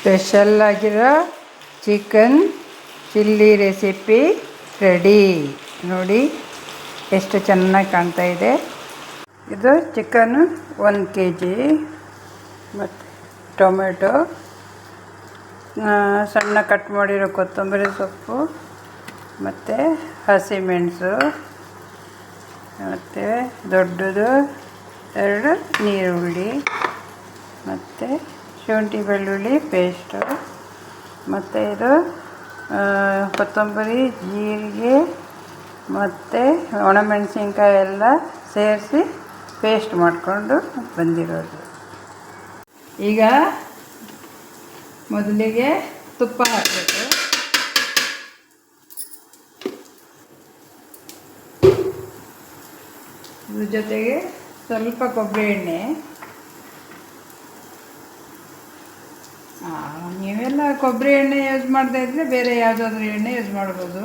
Special ಆಗಿರೋ chicken chilli recipe ready ನೋಡಿ, ಎಷ್ಟು ಚೆನ್ನಾಗಿ ಕಾಣ್ತಾ ಇದೆ. ಇದು ಚಿಕನ್ನು ಒಂದು ಕೆ ಜಿ ಮತ್ತು ಟೊಮೆಟೊ ಸಣ್ಣ ಕಟ್ ಮಾಡಿರೋ ಕೊತ್ತಂಬರಿ ಸೊಪ್ಪು, ಮತ್ತು ಹಸಿಮೆಣಸು ಮತ್ತು ದೊಡ್ಡದು ಎರಡು ನೀರುಳ್ಳಿ, ಮತ್ತು ಶುಂಠಿ ಬೆಳ್ಳುಳ್ಳಿ ಪೇಸ್ಟು ಮತ್ತು ಇದು ಕೊತ್ತಂಬರಿ, ಜೀರಿಗೆ, ಮತ್ತು ಒಣಮೆಣಸಿನ್ಕಾಯಿ ಎಲ್ಲ ಸೇರಿಸಿ ಪೇಸ್ಟ್ ಮಾಡಿಕೊಂಡು ಬಂದಿರೋದು. ಈಗ ಮೊದಲಿಗೆ ತುಪ್ಪ ಹಾಕಬೇಕು. ಇದ್ರ ಜೊತೆಗೆ ಸ್ವಲ್ಪ ಕೊಬ್ಬರಿ ಎಣ್ಣೆ. ನೀವೆಲ್ಲ ಕೊಬ್ಬರಿ ಎಣ್ಣೆ ಯೂಸ್ ಮಾಡದೇ ಇದ್ದರೆ ಬೇರೆ ಯಾವುದಾದ್ರೂ ಎಣ್ಣೆ ಯೂಸ್ ಮಾಡ್ಬೋದು.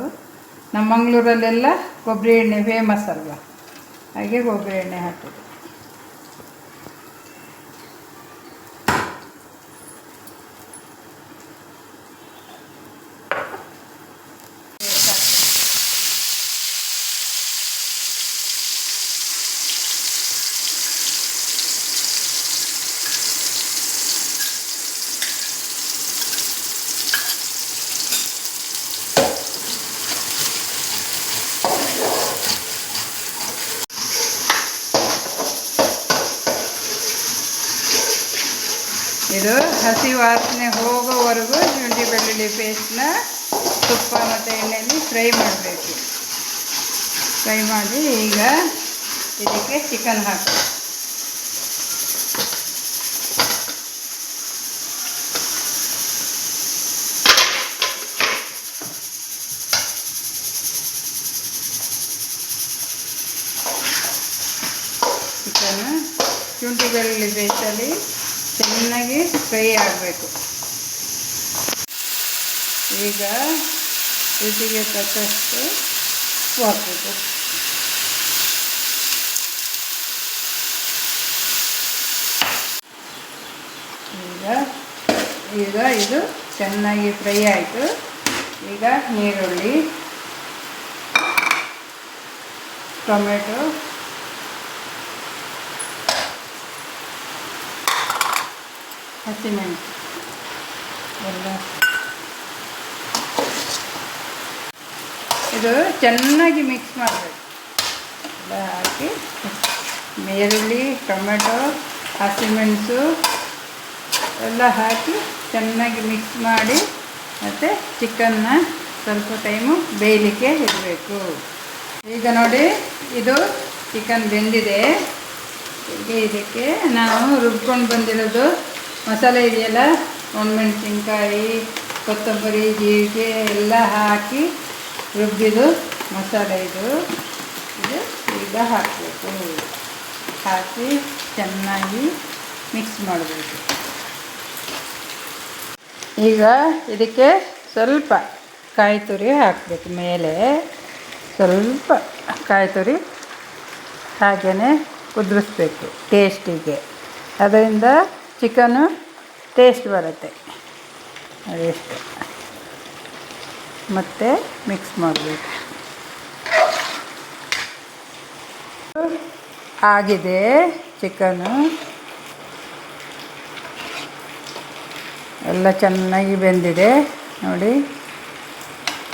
ನಮ್ಮ ಮಂಗಳೂರಲ್ಲೆಲ್ಲ ಕೊಬ್ಬರಿ ಎಣ್ಣೆ ಫೇಮಸ್ ಅಲ್ವಾ? ಹಾಗೆ ಕೊಬ್ಬರಿ ಎಣ್ಣೆ ಹಾಕೋದು. ಇದು ಹಸಿ ವಾಸನೆ ಹೋಗೋವರೆಗೂ ಶುಂಠಿ ಬೆಳ್ಳುಳ್ಳಿ ಪೇಸ್ಟ್ನ ತುಪ್ಪ ಮತ್ತು ಎಣ್ಣೆಯಲ್ಲಿ ಫ್ರೈ ಮಾಡಬೇಕು. ಫ್ರೈ ಮಾಡಿ ಈಗ ಇದಕ್ಕೆ ಚಿಕನ್ ಹಾಕಿ ಚಿಕನ್ ಶುಂಠಿ ಬೆಳ್ಳುಳ್ಳಿ ಪೇಸ್ಟಲ್ಲಿ ಚೆನ್ನಾಗಿ ಫ್ರೈ ಆಗಬೇಕು. ಈಗ ರುಚಿಗೆ ತಕ್ಕಷ್ಟು ಉಪ್ಪು ಹಾಕಬೇಕು. ಈಗ ಈಗ ಇದು ಚೆನ್ನಾಗಿ ಫ್ರೈ ಆಯಿತು. ಈಗ ನೀರುಳ್ಳಿ ಟೊಮೆಟೊ ಹಸಿಮೆಣಸು ಎಲ್ಲ. ಇದು ಚೆನ್ನಾಗಿ ಮಿಕ್ಸ್ ಮಾಡಬೇಕು. ಎಲ್ಲ ಹಾಕಿ. ಈರುಳ್ಳಿ ಟೊಮೆಟೊ ಹಸಿಮೆಣಸು ಎಲ್ಲ ಹಾಕಿ ಚೆನ್ನಾಗಿ ಮಿಕ್ಸ್ ಮಾಡಿ ಮತ್ತು ಚಿಕನ್ನ ಸ್ವಲ್ಪ ಟೈಮು ಬೇಯಲಿಕ್ಕೆ ಇರಬೇಕು ಈಗ ನೋಡಿ ಇದು ಚಿಕನ್ ಬೆಂದಿದೆ. ಇದಕ್ಕೆ ನಾವು ರುಬ್ಕೊಂಡು ಬಂದಿರೋದು ಮಸಾಲೆ ಇದೆಯಲ್ಲ? ಒಣಮೆಣಸಿನ್ಕಾಯಿ, ಕೊತ್ತಂಬರಿ, ಜೀರಿಗೆ ಎಲ್ಲ ಹಾಕಿ ರುಬ್ಬಿದು ಮಸಾಲೆ ಇದು. ಇದು ಈಗ ಹಾಕಬೇಕು. ಹಾಕಿ ಚೆನ್ನಾಗಿ ಮಿಕ್ಸ್ ಮಾಡಬೇಕು. ಈಗ ಇದಕ್ಕೆ ಸ್ವಲ್ಪ ಕಾಯಿ ತುರಿ ಹಾಕಬೇಕು ಮೇಲೆ. ಸ್ವಲ್ಪ ಕಾಯಿ ತುರಿ ಹಾಗೆಯೇ ಕುದಿಸ್ಬೇಕು ಟೇಸ್ಟಿಗೆ ಅದರಿಂದ ಚಿಕನು ಟೇಸ್ಟ್ ಬರುತ್ತೆ. ಅದೆಷ್ಟು. ಮತ್ತೆ ಮಿಕ್ಸ್ ಮಾಡಬೇಕು. ಆಗಿದೆ ಚಿಕನು. ಎಲ್ಲ ಚೆನ್ನಾಗಿ ಬೆಂದಿದೆ. ನೋಡಿ.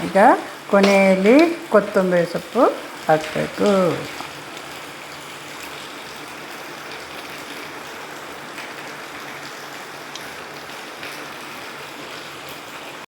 ಈಗ ಕೊನೆಯಲ್ಲಿ ಕೊತ್ತಂಬರಿ ಸೊಪ್ಪು ಹಾಕಬೇಕು.